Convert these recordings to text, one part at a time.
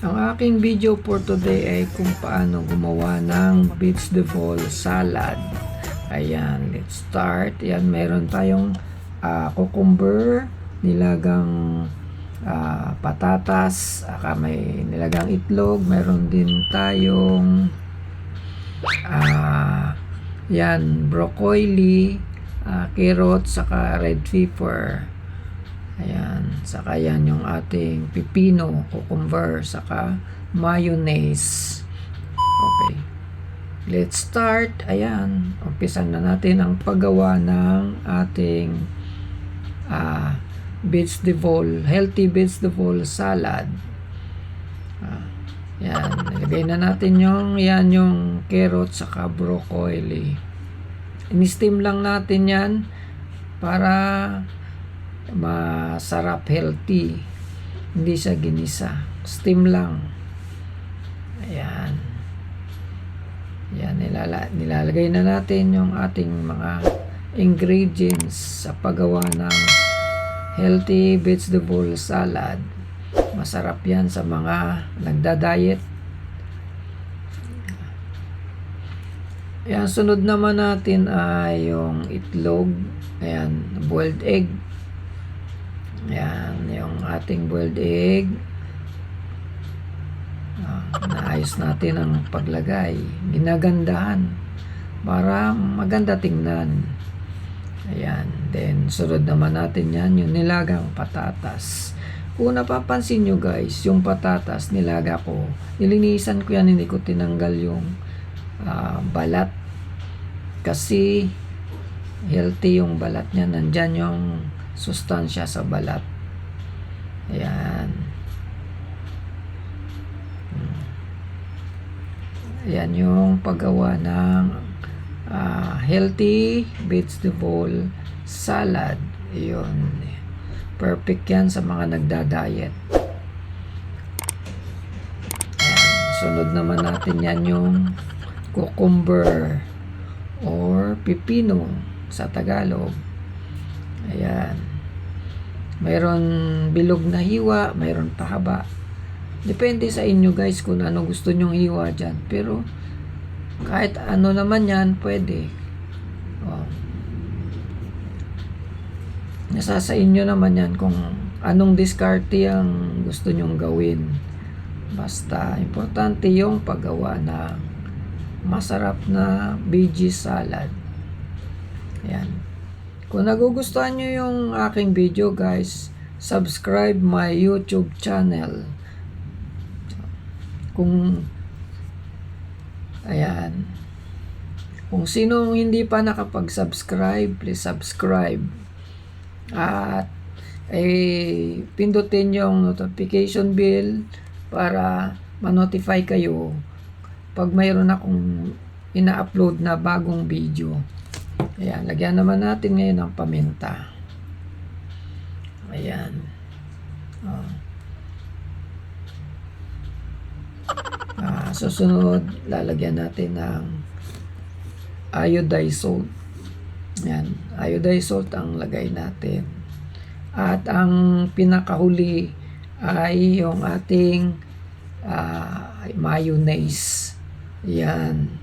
Ang aking video for today ay kung paano gumawa ng vegetable salad. Ayan, let's start. Ayan, meron tayong ah, cucumber, nilagang ah, patatas, aka may nilagang itlog, meron din tayong ah, yan, broccoli, ah, carrot, saka red pepper. Ayan, saka yan yung ating pipino, cucumber, saka mayonnaise. Okay. Let's start. Ayan, umpisan na natin ang paggawa ng ating ah, vegetable, healthy vegetable salad. Ah, yan, nilagay na natin yung, yan yung carrot saka broccoli. In-steam lang natin yan para masarap, healthy. Hindi siya ginisa. Steam lang. Ayan. Yan, nilala, nilalagay na natin yung ating mga ingredients sa paggawa ng healthy vegetable salad. Masarap yan sa mga nagda-diet. Yan, sunod naman natin ay yung itlog. Ayan, boiled egg. Ayan, yung ating boiled egg. Ah, naayos natin ang paglagay. Ginagandahan para maganda tingnan. Ayan. Then, sunod naman natin yan, yung nilagang patatas. Kung napapansin nyo guys, yung patatas, nilaga ko, nilinisan ko yan, hindi ko tinanggal yung ah, balat. Kasi, healthy yung balat niya. Nandyan yung sustansya sa balat. Ayan. Hmm. Ayan yung paggawa ng ah, healthy vegetable salad. Yun. Perfect yan sa mga nagda-diet. Sunod naman natin yan yung cucumber or pipino sa Tagalog. Ayan. Mayroon bilog na hiwa, mayroon pahaba. Depende sa inyo guys kung ano gusto nyong hiwa dyan. Pero kahit ano naman yan, pwede. Oh. Nasa sa inyo naman yan kung anong diskarte ang gusto nyong gawin. Basta, importante yung paggawa ng masarap na veggie salad. Ayan. Kung nagugustuhan nyo yung aking video guys, subscribe my YouTube channel. Kung ayan. Kung sinong hindi pa nakapag-subscribe, please subscribe. At eh, pindutin yung notification bell para ma-notify kayo pag mayroon akong ina-upload na bagong video. Ayan, lagyan naman natin ngayon ng paminta. Ayan. Oh. Ah, susunod, lalagyan natin ng iodized salt. Ayan, iodized salt ang lagay natin. At ang pinakahuli ay yung ating ah, mayonnaise. Ayan.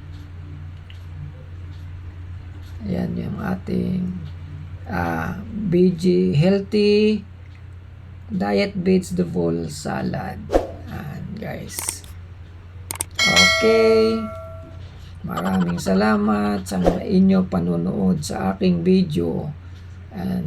Ayan yung ating ah, veggie, healthy diet vegetable salad. Ayan, guys. Okay. Maraming salamat sa inyo panonood sa aking video. And